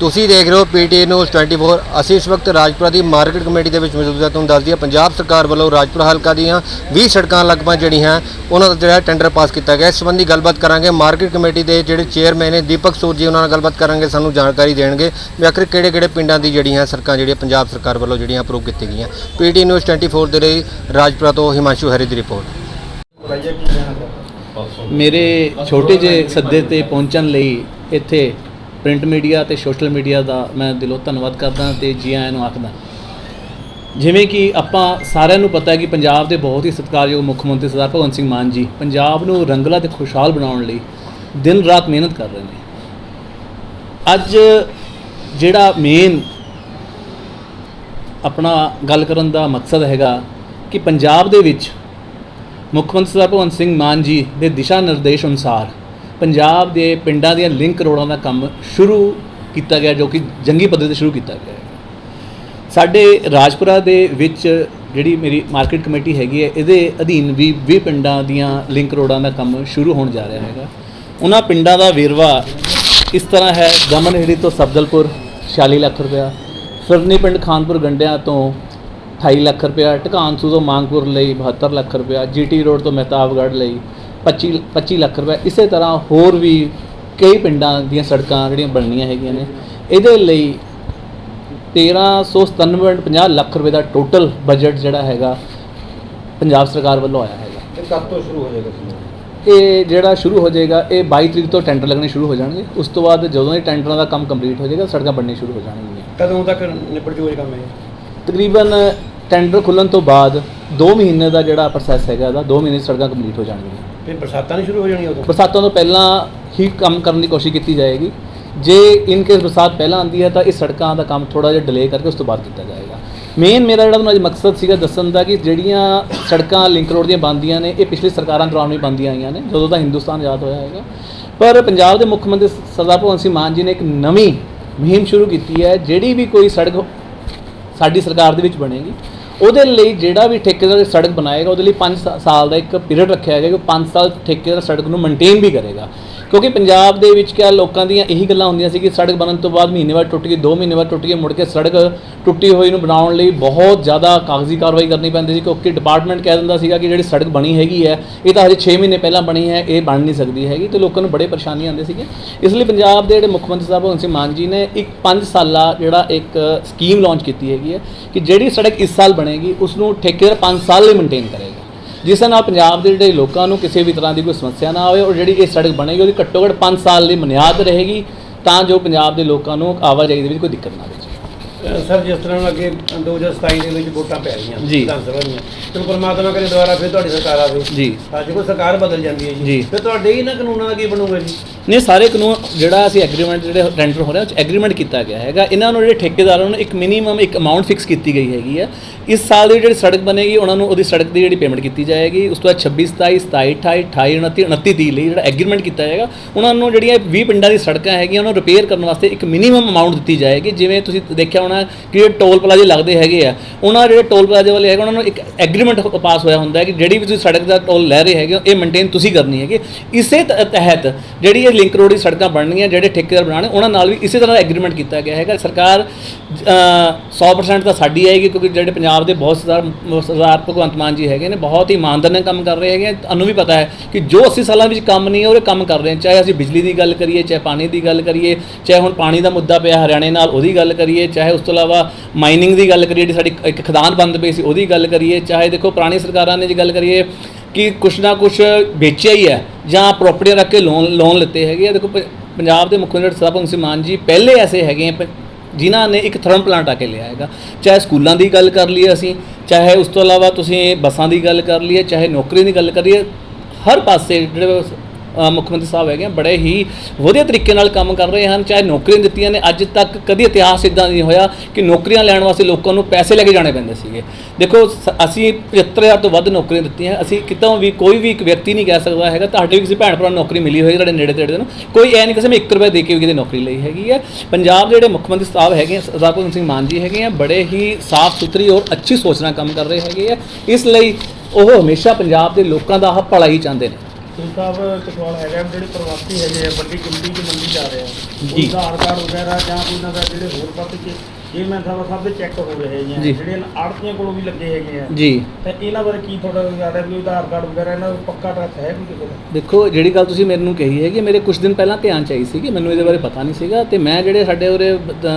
ਤੁਸੀਂ ਦੇਖ ਰਹੇ ਹੋ ਪੀਟੀ ਨਿਊਜ਼ 24 ਅਸੀਂ ਇਸ ਵਕਤ ਰਾਜਪੁਰਾ ਦੀ ਮਾਰਕੀਟ ਕਮੇਟੀ ਦੇ ਵਿੱਚ ਮੌਜੂਦ ਹਾਂ। ਤੁਹਾਨੂੰ ਦੱਸ ਦਈਏ, ਪੰਜਾਬ ਸਰਕਾਰ ਵੱਲੋਂ ਰਾਜਪੁਰਾ ਹਲਕਾ ਦੀਆਂ 20 ਸੜਕਾਂ ਲਗਭਗ ਜਿਹੜੀਆਂ ਉਹਨਾਂ ਦਾ ਜਿਹੜਾ ਟੈਂਡਰ ਪਾਸ ਕੀਤਾ ਗਿਆ। ਇਸ ਸੰਬੰਧੀ ਗੱਲਬਾਤ ਕਰਾਂਗੇ ਮਾਰਕੀਟ ਕਮੇਟੀ ਦੇ ਜਿਹੜੇ ਚੇਅਰਮੈਨ ਨੇ ਦੀਪਕ ਸੂਰ ਜੀ, ਉਹਨਾਂ ਨਾਲ ਗੱਲਬਾਤ ਕਰਾਂਗੇ, ਸਾਨੂੰ ਜਾਣਕਾਰੀ ਦੇਣਗੇ ਵੀ ਆਖਰ ਕਿਹੜੇ ਕਿਹੜੇ ਪਿੰਡਾਂ ਦੀ ਜਿਹੜੀਆਂ ਸੜਕਾਂ ਜਿਹੜੀਆਂ ਪੰਜਾਬ ਸਰਕਾਰ ਵੱਲੋਂ ਜਿਹੜੀਆਂ ਅਪਰੂਵ ਕੀਤੀ ਗਈਆਂ। ਪੀਟੀ ਨਿਊਜ਼ 24 ਦੇ ਲਈ ਰਾਜਪੁਰਾ ਤੋਂ ਹਿਮਾਂਸ਼ੂ ਹਰੀ ਦੀ ਰਿਪੋਰਟ ਮੇਰੇ ਛੋਟੇ ਜਿਹੇ ਸੱਦੇ ਤੇ ਪਹੁੰਚਣ ਲਈ ਇੱਥੇ ਪ੍ਰਿੰਟ ਮੀਡੀਆ ਤੇ ਸੋਸ਼ਲ ਮੀਡੀਆ ਦਾ ਮੈਂ ਦਿਲੋਂ ਧੰਨਵਾਦ ਕਰਦਾ ਤੇ ਜੀ ਆਇਆਂ ਨੂੰ ਆਖਦਾ। ਜਿਵੇਂ ਕਿ ਆਪਾਂ ਸਾਰਿਆਂ ਨੂੰ ਪਤਾ ਹੈ ਕਿ ਪੰਜਾਬ ਦੇ ਬਹੁਤ ਹੀ ਸਤਿਕਾਰਯੋਗ ਮੁੱਖ ਮੰਤਰੀ ਸਰਦਾਰ ਭਗਵੰਤ ਸਿੰਘ ਮਾਨ ਜੀ ਪੰਜਾਬ ਨੂੰ ਰੰਗਲਾ ਤੇ ਖੁਸ਼ਹਾਲ ਬਣਾਉਣ ਲਈ ਦਿਨ ਰਾਤ ਮਿਹਨਤ ਕਰ ਰਹੇ ਨੇ। ਅੱਜ ਜਿਹੜਾ ਮੇਨ ਆਪਣਾ ਗੱਲ ਕਰਨ ਦਾ ਮਕਸਦ ਹੈਗਾ ਕਿ ਪੰਜਾਬ ਦੇ ਵਿੱਚ ਮੁੱਖ ਮੰਤਰੀ ਸਰਦਾਰ ਭਗਵੰਤ ਸਿੰਘ ਮਾਨ ਜੀ ਦੇ ਦਿਸ਼ਾ ਨਿਰਦੇਸ਼ ਅਨੁਸਾਰ ਪੰਜਾਬ ਦੇ ਪਿੰਡਾਂ ਦੀਆਂ ਲਿੰਕ ਰੋਡਾਂ ਦਾ ਕੰਮ ਸ਼ੁਰੂ ਕੀਤਾ ਗਿਆ, ਜੋ ਕਿ ਜੰਗੀ ਪੱਧਰ ਤੇ ਸ਼ੁਰੂ ਕੀਤਾ ਗਿਆ ਸਾਡੇ ਰਾਜਪੁਰਾ ਦੇ ਵਿੱਚ ਜਿਹੜੀ ਮੇਰੀ ਮਾਰਕੀਟ ਕਮੇਟੀ ਹੈਗੀ ਹੈ, ਇਹਦੇ ਅਧੀਨ ਵੀ 20 ਪਿੰਡਾਂ ਦੀਆਂ ਲਿੰਕ ਰੋਡਾਂ ਦਾ ਕੰਮ ਸ਼ੁਰੂ ਹੋਣ ਜਾ ਰਿਹਾ ਹੈਗਾ। ਉਹਨਾਂ ਪਿੰਡਾਂ ਦਾ ਵੇਰਵਾ ਇਸ ਤਰ੍ਹਾਂ ਹੈ, ਦਮਨਹੇੜੀ ਤੋਂ ਸਬਦਲਪੁਰ 46 ਲੱਖ ਰੁਪਇਆ, ਫਿਰਨੀ ਪਿੰਡ ਖਾਨਪੁਰ ਗੰਡਿਆਂ ਤੋਂ 28 ਲੱਖ ਰੁਪਇਆ, ਢਕਾਨਸੂ ਤੋਂ ਮਾਂਗਪੁਰ ਲਈ 72 ਲੱਖ ਰੁਪਇਆ, ਜੀਟੀ ਰੋਡ ਤੋਂ ਮਹਿਤਾਬਗੜ੍ਹ ਲਈ 25 25 ਲੱਖ ਰੁਪਇਆ ਇਸੇ ਤਰ੍ਹਾਂ ਹੋਰ ਵੀ ਕਈ ਪਿੰਡਾਂ ਦੀਆਂ ਸੜਕਾਂ ਜਿਹੜੀਆਂ ਬਣਨੀਆਂ ਹੈਗੀਆਂ ਨੇ ਇਹਦੇ ਲਈ 1397 ਲੱਖ ਰੁਪਏ ਦਾ ਟੋਟਲ ਬਜਟ ਜਿਹੜਾ ਹੈਗਾ ਪੰਜਾਬ ਸਰਕਾਰ ਵੱਲੋਂ ਆਇਆ ਹੈਗਾ। ਇਹ ਕਦ ਤੋਂ ਸ਼ੁਰੂ ਹੋ ਜਾਏਗਾ ਇਹ ਜਿਹੜਾ ਸ਼ੁਰੂ ਹੋ ਜਾਏਗਾ ਇਹ 22 ਤਰੀਕ ਤੋਂ ਟੈਂਡਰ ਲੱਗਣੇ ਸ਼ੁਰੂ ਹੋ ਜਾਣਗੇ। ਉਸ ਤੋਂ ਬਾਅਦ ਜਦੋਂ ਇਹ ਟੈਂਡਰਾਂ ਦਾ ਕੰਮ ਕੰਪਲੀਟ ਹੋ ਜਾਏਗਾ ਸੜਕਾਂ ਬਣਨੇ ਸ਼ੁਰੂ ਹੋ ਜਾਣਗੀਆਂ। ਕਦੋਂ ਤੱਕ ਨਿਪਟ ਜੂਗਾ ਕੰਮ ਇਹ? ਤਕਰੀਬਨ ਟੈਂਡਰ ਖੁੱਲਣ ਤੋਂ ਬਾਅਦ 2 ਮਹੀਨੇ ਦਾ ਜਿਹੜਾ ਪ੍ਰੋਸੈਸ ਹੈਗਾ ਇਹਦਾ 2 ਮਹੀਨੇ ਸੜਕਾਂ ਕੰਪਲੀਟ ਹੋ ਜਾਣਗੀਆਂ। ਫਿਰ ਬਰਸਾਤਾਂ ਨਹੀਂ ਸ਼ੁਰੂ ਹੋ ਜਾਣੀਆਂ ਉਦੋਂ? ਬਰਸਾਤਾਂ ਤੋਂ ਪਹਿਲਾਂ ਹੀ ਕੰਮ ਕਰਨ ਦੀ ਕੋਸ਼ਿਸ਼ ਕੀਤੀ ਜਾਏਗੀ। ਜੇ ਇਨ ਕੇਸ ਬਰਸਾਤ ਪਹਿਲਾਂ ਆਂਦੀ ਹੈ ਤਾਂ ਇਹ ਸੜਕਾਂ ਦਾ ਕੰਮ ਥੋੜਾ ਜਿਹਾ ਡਿਲੇ ਕਰਕੇ ਉਸ ਤੋਂ ਬਾਅਦ ਕੀਤਾ ਜਾਏਗਾ। ਮੇਨ ਮੇਰਾ ਜਿਹੜਾ ਤੁਹਾਨੂੰ ਅੱਜ ਮਕਸਦ ਸੀਗਾ ਦੱਸਣ ਦਾ ਕਿ ਜਿਹੜੀਆਂ ਸੜਕਾਂ ਲਿੰਕ ਰੋਡ ਦੀਆਂ ਬੰਦੀਆਂ ਨੇ, ਇਹ ਪਿਛਲੀ ਸਰਕਾਰਾਂ ਦੌਰਾਨ ਵੀ ਬੰਦੀਆਂ ਆਈਆਂ ਨੇ, ਜਦੋਂ ਦਾ ਹਿੰਦੁਸਤਾਨ ਆਜ਼ਾਦ ਹੋਇਆ ਹੈਗਾ। ਪਰ ਪੰਜਾਬ ਦੇ ਮੁੱਖ ਮੰਤਰੀ ਸਰਦਾਰ ਭਗਵੰਤ ਸਿੰਘ ਮਾਨ ਜੀ ਨੇ ਇੱਕ ਨਵੀਂ ਮੁਹਿੰਮ ਸ਼ੁਰੂ ਕੀਤੀ ਹੈ, ਜਿਹੜੀ ਵੀ ਕੋਈ ਸੜਕ ਸਾਡੀ ਸਰਕਾਰ ਦੇ ਵਿੱਚ ਬਣੇਗੀ। ਉਹਦੇ ਲਈ ਜਿਹੜਾ ਵੀ ਠੇਕੇਦਾਰ ਸੜਕ ਬਣਾਏਗਾ, ਉਹਦੇ ਲਈ 5 ਸਾਲ ਦਾ ਇੱਕ ਪੀਰੀਅਡ ਰੱਖਿਆ ਗਿਆ ਕਿ 5 ਸਾਲ ਠੇਕੇਦਾਰ ਸੜਕ ਨੂੰ ਮੇਨਟੇਨ ਵੀ ਕਰੇਗਾ। ਕਿਉਂਕਿ ਪੰਜਾਬ ਦੇ ਵਿੱਚ ਕਿਆ ਲੋਕਾਂ ਦੀਆਂ ਇਹੀ ਗੱਲਾਂ ਹੁੰਦੀਆਂ ਸੀ ਕਿ ਸੜਕ ਬਣਨ ਤੋਂ ਬਾਅਦ ਮਹੀਨੇ ਬਾਅਦ ਟੁੱਟ ਗਈ 2 ਮਹੀਨੇ ਬਾਅਦ ਟੁੱਟ ਗਈ, ਮੁੜ ਕੇ ਸੜਕ ਟੁੱਟੀ ਹੋਈ ਨੂੰ ਬਣਾਉਣ ਲਈ ਬਹੁਤ ਜ਼ਿਆਦਾ ਕਾਗਜ਼ੀ ਕਾਰਵਾਈ ਕਰਨੀ ਪੈਂਦੀ ਸੀ ਕਿਉਂਕਿ ਡਿਪਾਰਟਮੈਂਟ ਕਹਿ ਦਿੰਦਾ ਸੀਗਾ ਕਿ ਜਿਹੜੀ ਸੜਕ ਬਣੀ ਹੈਗੀ ਹੈ, ਇਹ ਤਾਂ ਹਜੇ 6 ਮਹੀਨੇ ਪਹਿਲਾਂ ਬਣੀ ਹੈ, ਇਹ ਬਣ ਨਹੀਂ ਸਕਦੀ ਹੈਗੀ ਤੇ ਲੋਕਾਂ ਨੂੰ ਬੜੇ ਪਰੇਸ਼ਾਨੀ ਆਉਂਦੇ ਸੀਗੇ। ਇਸ ਲਈ ਪੰਜਾਬ ਦੇ ਜਿਹੜੇ ਮੁੱਖ ਮੰਤਰੀ ਸਾਹਿਬ ਭਗਵੰਤ ਸਿੰਘ ਮਾਨ ਜੀ ਨੇ ਇੱਕ 5 ਸਾਲਾ ਜਿਹੜਾ ਇੱਕ ਸਕੀਮ ਲਾਂਚ ਕੀਤੀ ਹੈਗੀ ਹੈ ਕਿ ਜਿਹੜੀ ਸੜਕ ਇਸ ਸਾਲ ਬਣੇਗੀ ਉਸ ਨੂੰ ਠੇਕੇਦਾਰ 5 ਸਾਲ ਲਈ ਮੇਨਟੇਨ ਕਰੇਗਾ। ਜਿਸ ਨਾਲ ਪੰਜਾਬ ਦੇ ਜਿਹੜੇ ਲੋਕਾਂ ਨੂੰ ਕਿਸੇ ਵੀ ਤਰ੍ਹਾਂ ਦੀ ਕੋਈ ਸਮੱਸਿਆ ਨਾ ਆਵੇ ਔਰ ਜਿਹੜੀ ਇਹ ਸੜਕ ਬਣੇਗੀ ਉਹਦੀ ਘੱਟੋ ਘੱਟ 5 ਸਾਲ ਲਈ ਬੁਨਿਆਦ ਰਹੇਗੀ ਤਾਂ ਜੋ ਪੰਜਾਬ ਦੇ ਲੋਕਾਂ ਨੂੰ ਆਵਾਜਾਈ ਦੇ ਵਿੱਚ ਕੋਈ ਦਿੱਕਤ ਨਾ ਆਵੇ। ਸਰ ਜਿਸ ਤਰ੍ਹਾਂ ਅੱਗੇ 2027 ਦੇ ਵਿੱਚ ਵੋਟਾਂ ਪੈ ਰਹੀਆਂ ਜੀ। ਵਿਧਾਨ ਸਭਾ ਦੀਆਂ ਤੇ ਪਰਮਾਤਮਾ ਕਰੇ ਦੁਬਾਰਾ ਫਿਰ ਤੁਹਾਡੀ ਸਰਕਾਰ ਆਵੇ। ਜੀ। ਅੱਜ ਕੋਈ ਸਰਕਾਰ ਬਦਲ ਜਾਂਦੀ ਹੈ ਜੀ। ਜੀ। ਫਿਰ ਤੁਹਾਡੇ ਹੀ ਨਾ ਕਾਨੂੰਨਾਂ ਦਾ ਕੀ ਬਣੂਗਾ ਜੀ। ਨੇ ਸਾਰੇ ਕਾਨੂੰਨ ਜਿਹੜਾ ਅਸੀਂ ਐਗਰੀਮੈਂਟ ਜਿਹੜੇ ਰੈਂਟਰ ਹੋ ਰਿਹਾ ਉਹ ਐਗਰੀਮੈਂਟ ਕੀਤਾ ਗਿਆ ਹੈਗਾ। ਇਹਨਾਂ ਨੂੰ ਜਿਹੜੇ ਠੇਕੇਦਾਰਾਂ ਨੂੰ ਇੱਕ ਮਿਨੀਮਮ ਇੱਕ ਅਮਾਉਂਟ ਫਿਕਸ ਕੀਤੀ ਗਈ ਹੈਗੀ ਹੈ ਇਸ ਸਾਲ ਦੀ ਜਿਹੜੀ ਸੜਕ ਬਣੇਗੀ ਉਹਨਾਂ ਨੂੰ ਉਹਦੀ ਸੜਕ ਦੀ ਜਿਹੜੀ ਪੇਮੈਂਟ ਕੀਤੀ ਜਾਏਗੀ। ਉਸ ਤੋਂ ਬਾਅਦ 26 27 27 28 28 29 29 30 ਲਈ ਜਿਹੜਾ ਐਗਰੀਮੈਂਟ ਕੀਤਾ ਜਾਏਗਾ ਉਹਨਾਂ ਨੂੰ ਜਿਹੜੀਆਂ 20 ਪਿੰਡਾਂ ਦੀ ਸੜਕਾਂ ਹੈਗੀਆਂ ਉਹਨਾਂ ਨੂੰ ਰਿਪੇਅਰ ਕਰਨ ਵਾਸਤੇ ਇੱਕ ਮਿਨੀਮਮ ਅਮਾਉਂਟ ਦਿੱਤੀ ਜਾਏਗੀ। ਜਿਵੇਂ ਤੁਸੀਂ ਦੇਖਿਆ ਹੋਣਾ ਕਿ ਜਿਹੜੇ ਟੋਲ ਪਲਾਜ਼ੇ ਲੱਗਦੇ ਹੈਗੇ ਆ ਉਹਨਾਂ ਜਿਹੜੇ ਟੋਲ ਪਲਾਜ਼ੇ ਵਾਲੇ ਹੈਗੇ ਉਹਨਾਂ ਨੂੰ ਇੱਕ ਐਗਰੀਮੈਂਟ ਪਾਸ ਹੋਇਆ ਹੁੰਦਾ ਹੈ ਕਿ ਜਿਹੜੀ ਵੀ ਤੁਸੀਂ ਸੜਕ ਦਾ ਟੋਲ ਲੈ ਰਹੇ ਹੈਗੇ ਹੋ, ਇਹ ਮੇਨਟੇਨ ਤੁਸੀਂ ਕਰਨੀ ਹੈਗੀ। ਇਸੇ ਤਹਿਤ ਜਿਹੜੀ ਇਹ ਲਿੰਕ ਰੋਡ ਦੀ ਸੜਕਾਂ ਬਣਨੀਆਂ ਜਿਹੜੇ ਠੇਕੇਦਾਰ ਬਣਾਉਣੇ ਉਹਨਾਂ ਨਾਲ ਵੀ ਇਸੇ ਤਰ੍ਹਾਂ ਦਾ ਐਗਰੀਮੈਂਟ ਕੀਤਾ ਗਿਆ ਹੈਗਾ। ਸਰਕਾਰ ਅ, 100% ਤਾਂ ਸਾਡੀ ਆਏਗੀ ਕਿਉਂਕਿ ਜਿਹੜੇ ਪੰਜਾਬ ਦੇ ਬਹੁਤ ਸਰਦਾਰ ਸਰਦਾਰ ਭਗਵੰਤ ਮਾਨ ਜੀ ਹੈਗੇ ਨੇ ਬਹੁਤ ਹੀ ਇਮਾਨਦਾਰ ਨਾਲ ਕੰਮ ਕਰ ਰਹੇ ਹੈਗੇ ਤੁਹਾਨੂੰ ਵੀ ਪਤਾ ਹੈ ਕਿ ਜੋ 80 ਸਾਲਾਂ ਵਿੱਚ ਕੰਮ ਨਹੀਂ ਹੈ ਉਹਦੇ ਕੰਮ ਕਰ ਰਹੇ ਨੇ। ਚਾਹੇ ਅਸੀਂ ਬਿਜਲੀ ਦੀ ਗੱਲ ਕਰੀਏ ਚਾਹੇ ਪਾਣੀ ਦੀ ਗੱਲ ਕਰੀਏ ਚਾਹੇ ਹੁਣ ਪਾਣੀ ਦਾ ਮੁੱਦਾ ਪਿਆ ਹਰਿਆਣੇ ਨਾਲ ਉਹਦੀ ਗੱਲ ਕਰੀਏ ਚਾਹੇ ਉਸ ਤੋਂ ਇਲਾਵਾ ਮਾਈਨਿੰਗ ਦੀ ਗੱਲ ਕਰੀਏ ਜਿਹੜੀ ਸਾਡੀ ਇੱਕ ਖਦਾਨ ਬੰਦ ਪਈ ਸੀ ਉਹਦੀ ਗੱਲ ਕਰੀਏ। ਚਾਹੇ ਦੇਖੋ ਪੁਰਾਣੀ ਸਰਕਾਰਾਂ ਨੇ ਜੇ ਗੱਲ ਕਰੀਏ ਕਿ ਕੁਛ ਨਾ ਕੁਛ ਵੇਚਿਆ ਹੀ ਹੈ, ਜਾਂ ਪ੍ਰਾਪਰਟੀਆਂ ਰੱਖ ਕੇ ਲੋਨ ਲੋਨ ਲਿੱਤੇ ਹੈਗੇ ਆ। ਦੇਖੋ, ਪ- ਪੰਜਾਬ ਦੇ ਮੁੱਖ ਮੰਤਰੀ ਸਰਦਾਰ ਭਗਵੰਤ ਸਿੰਘ ਮਾਨ ਜੀ ਪਹਿਲੇ ਐਸੇ ਹੈਗੇ ਆ, ਪ- ਜਿਨ੍ਹਾਂ ਨੇ ਇੱਕ ਥਰਮ ਪਲਾਂਟ ਆ ਕੇ ਲਿਆ ਹੈਗਾ। ਚਾਹੇ ਸਕੂਲਾਂ ਦੀ ਗੱਲ ਕਰ ਲਈਏ ਅਸੀਂ, ਚਾਹੇ ਉਸ ਤੋਂ ਇਲਾਵਾ ਤੁਸੀਂ ਬੱਸਾਂ ਦੀ ਗੱਲ ਕਰ ਲਈਏ, ਚਾਹੇ ਨੌਕਰੀ ਦੀ ਗੱਲ ਕਰੀਏ, ਹਰ ਪਾਸੇ ਜਿਹੜੇ ਮੁੱਖ ਮੰਤਰੀ ਸਾਹਿਬ ਹੈਗੇ ਆ, ਬੜੇ ਹੀ ਵਧੀਆ ਤਰੀਕੇ ਨਾਲ ਕੰਮ ਕਰ ਰਹੇ ਹਨ ਚਾਹੇ ਨੌਕਰੀਆਂ ਦਿੱਤੀਆਂ ਨੇ ਅੱਜ ਤੱਕ ਕਦੀ ਇਤਿਹਾਸ ਇਦਾਂ ਨਹੀਂ ਹੋਇਆ ਕਿ ਨੌਕਰੀਆਂ ਲੈਣ ਵਾਸਤੇ ਲੋਕਾਂ ਨੂੰ ਪੈਸੇ ਲੈ ਕੇ ਜਾਣੇ ਪੈਂਦੇ ਸੀਗੇ। ਦੇਖੋ ਸ- ਅਸੀਂ 75000 ਤੋਂ ਵੱਧ ਨੌਕਰੀਆਂ ਦਿੱਤੀਆਂ ਅਸੀਂ ਕਿਤੋਂ ਵੀ ਕੋਈ ਵੀ ਇੱਕ ਵਿਅਕਤੀ ਨਹੀਂ ਕਹਿ ਸਕਦਾ ਹੈਗਾ ਤੁਹਾਡੇ ਵੀ ਕਿਸੇ ਭੈਣ ਭਰਾ ਨੂੰ ਨੌਕਰੀ ਮਿਲੀ ਹੋਈ ਤੁਹਾਡੇ ਨੇੜੇ ਤੇੜੇ ਨੂੰ ਕੋਈ ਐ ਨਹੀਂ ਕਿਸੇ ਮੈਂ 1 ਰੁਪਏ ਦੇ ਕੇ ਵੀ ਕਿਤੇ ਨੌਕਰੀ ਲਈ ਹੈਗੀ ਹੈ। ਪੰਜਾਬ ਦੇ ਜਿਹੜੇ ਮੁੱਖ ਮੰਤਰੀ ਸਾਹਿਬ ਹੈਗੇ ਆ, ਸਰਦਾਰ ਭਗਵੰਤ ਸਿੰਘ ਮਾਨ ਜੀ ਹੈਗੇ ਆ ਬੜੇ ਹੀ ਸਾਫ਼ ਸੁਥਰੀ ਔਰ ਅੱਛੀ ਸੋਚ ਨਾਲ ਕੰਮ ਕਰ ਰਹੇ ਹੈਗੇ ਆ। ਇਸ ਲਈ ਉਹ ਹਮੇਸ਼ਾ ਪੰਜਾਬ ਦੇ ਲੋਕਾਂ ਦਾ ਭਲਾ ਹੀ ਚਾਹੁੰਦੇ ਨੇ। ਇਹ ਸਾਹਿਬ ਇੱਕ ਸਵਾਲ ਹੈਗਾ ਜਿਹੜੇ ਪ੍ਰਵਾਸੀ ਹੈਗੇ ਆ ਵੱਡੀ ਗਿਣਤੀ 'ਚ ਮੰਡੀ ਜਾ ਰਹੇ ਆ ਜੀ। ਆਧਾਰ ਕਾਰਡ ਵਗੈਰਾ ਜਾਂ ਕੋਈ ਨਾ ਜਿਹੜੇ ਹੋਰ ਪਾਸੇ 'ਚ ਇਹ ਮੈਂ ਸਾਹਿਬ ਸਭ ਦੇ ਚੈੱਕ ਹੋ ਰਹੇ ਹੈਗੇ ਆ ਜੀ। ਜਿਹੜੇ ਆੜਤੀਆਂ ਕੋਲੋਂ ਵੀ ਲੱਗੇ ਹੈਗੇ ਆ ਜੀ ਤੇ ਇਹਨਾਂ ਬਾਰੇ ਕੀ ਤੁਹਾਡਾ ਵਿਚਾਰ ਹੈ ਵੀ ਆਧਾਰ ਕਾਰਡ ਵਗੈਰਾ ਇਹਨਾਂ ਦਾ ਪੱਕਾ ਟਰੱਕ ਹੈ ਕੋਈ ਕਿਸੇ ਦਾ ਦੇਖੋ ਜਿਹੜੀ ਗੱਲ ਤੁਸੀਂ ਮੈਨੂੰ ਕਹੀ ਹੈ ਕਿ ਮੇਰੇ ਕੁਝ ਦਿਨ ਪਹਿਲਾਂ ਧਿਆਨ ਚ ਆਈ ਸੀ ਕਿ ਮੈਨੂੰ ਇਹਦੇ ਬਾਰੇ ਪਤਾ ਨਹੀਂ ਸੀਗਾ ਤੇ ਮੈਂ ਜਿਹੜੇ ਸਾਡੇ ਉਰੇ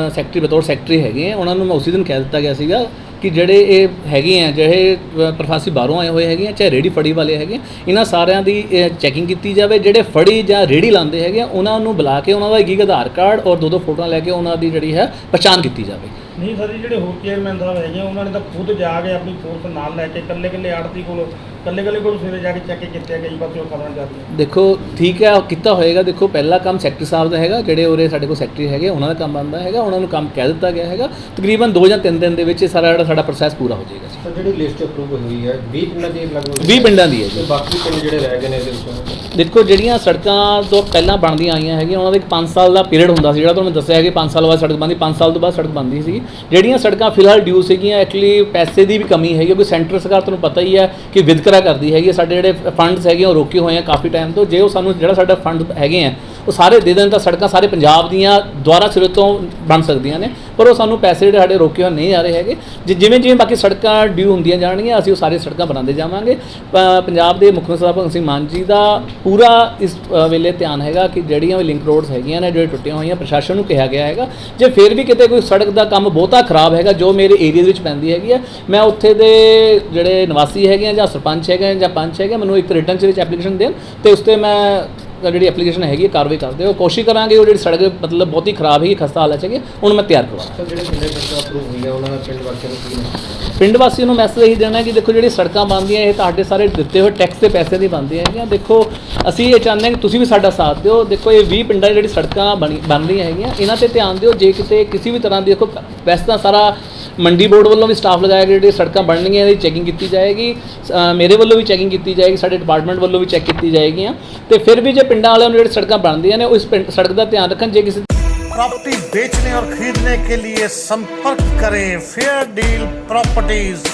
ਸੈਕਟਰੀ ਬਤੌਰ ਸੈਕਟਰੀ ਹੈਗੇ ਆ ਉਹਨਾਂ ਨੂੰ ਮੈਂ ਉਸੇ ਦਿਨ ਕਹਿ ਦਿੱਤਾ ਗਿਆ ਸੀਗਾ ਕਿ ਜਿਹੜੇ ਇਹ ਹੈਗੇ ਆ ਜਿਹੜੇ ਅ, ਪ੍ਰਵਾਸੀ ਬਾਹਰੋਂ ਆਏ ਹੋਏ ਹੈਗੇ ਆ ਚਾਹੇ ਰੇੜੀ ਫੜੀ ਵਾਲੇ ਹੈਗੇ ਇਹਨਾਂ ਸਾਰਿਆਂ ਦੀ ਚੈਕਿੰਗ ਕੀਤੀ ਜਾਵੇ ਜਿਹੜੇ ਫੜੀ ਜਾਂ ਰੇੜੀ ਲਾਉਂਦੇ ਹੈਗੇ ਆ ਉਹਨਾਂ ਨੂੰ ਬੁਲਾ ਕੇ ਉਹਨਾਂ ਦਾ ਇੱਕ ਆਧਾਰ ਕਾਰਡ ਔਰ ਦੋ ਦੋ ਫੋਟੋਆਂ ਲੈ ਕੇ ਉਹਨਾਂ ਦੀ ਜਿਹੜੀ ਹੈ ਪਛਾਣ ਕੀਤੀ ਜਾਵੇ। ਨਹੀਂ ਸਰ ਜੀ ਜਿਹੜੇ ਹੋਰ ਚੇਅਰਮੈਨ ਸਾਹਿਬ ਹੈਗੇ ਉਹਨਾਂ ਨੇ ਤਾਂ ਖੁਦ ਜਾ ਕੇ ਆਪਣੀ ਫੋਰਸ ਨਾਲ ਲੈ ਕੇ ਇਕੱਲੇ ਇਕੱਲੇ ਆੜਤੀ ਕੋਲ ਇਕੱਲੇ ਇਕੱਲੇ ਕੋਲ ਸਵੇਰੇ ਜਾ ਕੇ ਚੈੱਕ ਕੀਤੇ ਆ ਕਈ ਪਾਸੇ ਉਹ ਖਬਰਾਂ ਚੱਲਦੀਆਂ ਦੇਖੋ ਠੀਕ ਹੈ ਉਹ ਕੀਤਾ ਹੋਏਗਾ। ਦੇਖੋ ਪਹਿਲਾ ਕੰਮ ਸੈਕਟਰੀ ਸਾਹਿਬ ਦਾ ਹੈਗਾ ਜਿਹੜੇ ਉਰੇ ਸਾਡੇ ਕੋਲ ਸੈਕਟਰੀ ਹੈਗੇ ਉਹਨਾਂ ਦਾ ਕੰਮ ਬਣਦਾ ਹੈਗਾ ਉਹਨਾਂ ਨੂੰ ਕੰਮ ਕਹਿ ਦਿੱਤਾ ਗਿਆ ਹੈਗਾ। ਤਕਰੀਬਨ 2 ਜਾਂ 3 ਦਿਨ ਦੇ ਵਿੱਚ ਇਹ ਸਾਰਾ ਜਿਹੜਾ ਸਾਡਾ ਪ੍ਰੋਸੈਸ ਪੂਰਾ ਹੋ ਜਾਏਗਾ ਜੀ। ਸਰ ਜਿਹੜੀ ਲਿਸਟ ਅਪਰੂਵ ਹੋਈ ਹੈ 20 ਪਿੰਡਾਂ ਦੀ ਲਗਭਗ 20 ਪਿੰਡਾਂ ਦੀ ਹੈ ਜੀ। ਤੇ ਬਾਕੀ ਪਿੰਡ ਜਿਹੜੇ ਰਹਿ ਗਏ ਨੇ ਇਹਦੇ ਵਿੱਚੋਂ? ਦੇਖੋ ਜਿਹੜੀਆਂ ਸੜਕਾਂ ਤੋਂ ਪਹਿਲਾਂ ਬਣਦੀਆਂ ਆਈਆਂ ਹੈਗੀਆਂ ਉਹਨਾਂ ਦਾ ਇੱਕ 5 ਸਾਲ ਦਾ ਪੀਰੀਅਡ ਹੁੰਦਾ ਸੀ ਜਿਹੜਾ ਤੁਹਾਨੂੰ ਦੱਸਿਆ ਹੈ ਕਿ 5 ਸਾਲ ਬਾਅਦ ਸੜਕ ਬਣਦੀ 5 ਸਾਲ ਤੋਂ ਬਾਅਦ ਸੜਕ ਬਣਦੀ ਸੀ। ਜਿਹੜੀਆਂ ਸੜਕਾਂ ਫਿਲਹਾਲ ਡਿਊ ਸੀਗੀਆਂ ਐਕਚੁਅਲੀ ਪੈਸੇ ਦੀ ਵੀ ਕਮੀ ਹੈਗੀ ਕਿਉਂਕਿ ਸੈਂਟਰ ਸਰਕਾਰ ਤੁਹਾਨੂੰ ਪਤਾ ਹੀ ਹੈ ਕਿ ਵਿਤਕਰਾ ਕਰਦੀ ਹੈਗੀ ਹੈ। ਸਾਡੇ ਜਿਹੜੇ ਫੰਡਸ ਹੈਗੇ ਉਹ ਰੋਕੇ ਹੋਏ ਆ ਕਾਫੀ ਟਾਈਮ ਤੋਂ ਜੇ ਉਹ ਸਾਨੂੰ ਜਿਹੜਾ ਸਾਡਾ ਫੰਡ ਹੈਗੇ ਆ ਉਹ ਸਾਰੇ ਦੇ ਦੇਣ ਤਾਂ ਸੜਕਾਂ ਸਾਰੇ ਪੰਜਾਬ ਦੀਆਂ ਦੁਆਰਾ ਸਿਰੇ ਤੋਂ ਬਣ ਸਕਦੀਆਂ ਨੇ ਪਰ ਉਹ ਸਾਨੂੰ ਪੈਸੇ ਜਿਹੜੇ ਸਾਡੇ ਰੋਕੇ ਹੋਏ ਨਹੀਂ ਆ ਰਹੇ ਹੈਗੇ। ਜਿ- ਜਿਵੇਂ ਜਿਵੇਂ ਬਾਕੀ ਸੜਕਾਂ ਡਿਊ ਹੁੰਦੀਆਂ ਜਾਣਗੀਆਂ ਅਸੀਂ ਉਹ ਸਾਰੀ ਸੜਕਾਂ ਬਣਾਉਂਦੇ ਜਾਵਾਂਗੇ। ਪ- ਪੰਜਾਬ ਦੇ ਮੁੱਖ ਮੰਤਰੀ ਸਾਹਿਬ ਭਗਤ ਸਿੰਘ ਮਾਨ ਜੀ ਦਾ ਪੂਰਾ ਇਸ ਅ, ਵੇਲੇ ਧਿਆਨ ਹੈਗਾ ਕਿ ਜਿਹੜੀਆਂ ਵੀ ਲਿੰਕ ਰੋਡਸ ਹੈਗੀਆਂ ਨੇ ਜਿਹੜੇ ਟੁੱਟੀਆਂ ਹੋਈਆਂ ਪ੍ਰਸ਼ਾਸਨ ਨੂੰ ਕਿਹਾ ਗਿਆ ਹੈਗਾ। ਜੇ ਫਿਰ ਵੀ ਕਿਤੇ ਕੋਈ ਸੜਕ ਦਾ ਕੰਮ ਬਹੁਤਾ ਖਰਾਬ ਹੈਗਾ ਜੋ ਮੇਰੇ ਏਰੀਆ ਵਿੱਚ ਪੈਂਦੀ ਹੈਗੀ ਹੈ ਮੈਂ ਉੱਥੇ ਦੇ ਜਿਹੜੇ ਨਿਵਾਸੀ ਹੈਗੇ ਆ ਜਾਂ ਸਰਪੰਚ ਹੈਗੇ ਆ ਜਾਂ ਪੰਚ ਹੈਗੇ ਆ, ਮੈਨੂੰ ਇੱਕ ਰਿਟਰਨ ਚ ਵਿੱਚ ਐਪਲੀਕੇਸ਼ਨ ਦੇਣ ਤੇ ਉਸ ਤੇ ਮੈਂ ਜਿਹੜੀ ਐਪਲੀਕੇਸ਼ਨ ਹੈਗੀ ਹੈ ਕਾਰਵਾਈ ਕਰਦੇ ਹੋ ਕੋਸ਼ਿਸ਼ ਕਰਾਂਗੇ ਉਹ ਜਿਹੜੀ ਸੜਕ ਮਤਲਬ ਬਹੁਤੀ ਖਰਾਬ ਹੈਗੀ ਖਸਤਾ ਹਾਲਤ ਹੈਗੀ ਉਹਨੂੰ ਮੈਂ ਤਿਆਰ ਜਿਹੜੇ ਪਿੰਡੇ ਸੜਕਾਂ ਅਪਰੂਵ ਹੋਈਆਂ ਉਹਨਾਂ ਦਾ ਪਿੰਡ ਵਾਸੀਆਂ ਨੂੰ ਕੀ ਮੈਸੇਜ ਪਿੰਡ ਵਾਸੀਆਂ ਨੂੰ ਮੈਸੇਜ ਇਹੀ ਦੇਣਾ ਕਿ ਦੇਖੋ ਜਿਹੜੀ ਸੜਕਾਂ ਬਣਦੀਆਂ ਇਹ ਤੁਹਾਡੇ ਸਾਰੇ ਦਿੱਤੇ ਹੋਏ ਟੈਕਸ ਦੇ ਪੈਸੇ ਦੀ ਬਣਦੀਆਂ ਹੈਗੀਆਂ। ਦੇਖੋ ਅਸੀਂ ਇਹ ਚਾਹੁੰਦੇ ਹਾਂ ਕਿ ਤੁਸੀਂ ਵੀ ਸਾਡਾ ਸਾਥ ਦਿਓ। ਦੇਖੋ ਇਹ 20 ਪਿੰਡਾਂ ਜਿਹੜੀ ਸੜਕਾਂ ਬਣੀ ਬਣ ਰਹੀਆਂ ਹੈਗੀਆਂ ਇਹਨਾਂ ਤੇ ਧਿਆਨ ਦਿਓ। ਜੇ ਕਿਤੇ ਕਿਸੇ ਵੀ ਤਰ੍ਹਾਂ ਦੀ ਦੇਖੋ ਵੈਸੇ ਤਾਂ ਸਾਰਾ ਮੰਡੀ ਬੋਰਡ ਵੱਲੋਂ ਵੀ ਸਟਾਫ ਲਗਾਇਆ ਗਿਆ ਜਿਹੜੀ ਸੜਕਾਂ ਬਣਨਗੀਆਂ ਇਹਦੀ ਚੈਕਿੰਗ ਕੀਤੀ ਜਾਏਗੀ ਅ, ਮੇਰੇ ਵੱਲੋਂ ਵੀ ਚੈਕਿੰਗ ਕੀਤੀ ਜਾਏਗੀ ਸਾਡੇ ਡਿਪਾਰਟਮੈਂਟ ਵੱਲੋਂ ਵੀ ਚੈੱਕ ਕੀਤੀ ਜਾਏਗੀਆਂ ਤੇ ਫਿਰ ਵੀ ਜੇ ਪਿੰਡਾਂ ਵਾਲਿਆਂ ਨੂੰ ਜਿਹੜੀ ਸੜਕਾਂ ਬਣਦੀਆਂ ਨੇ ਉਹ ਇਸ ਪਿੰਡ ਸੜਕ ਦਾ ਧਿਆਨ ਰੱਖਣ ਜੇ ਕਿਸੇ प्रॉपर्टी बेचने और खरीदने के लिए संपर्क करें फेयर डील प्रॉपर्टीज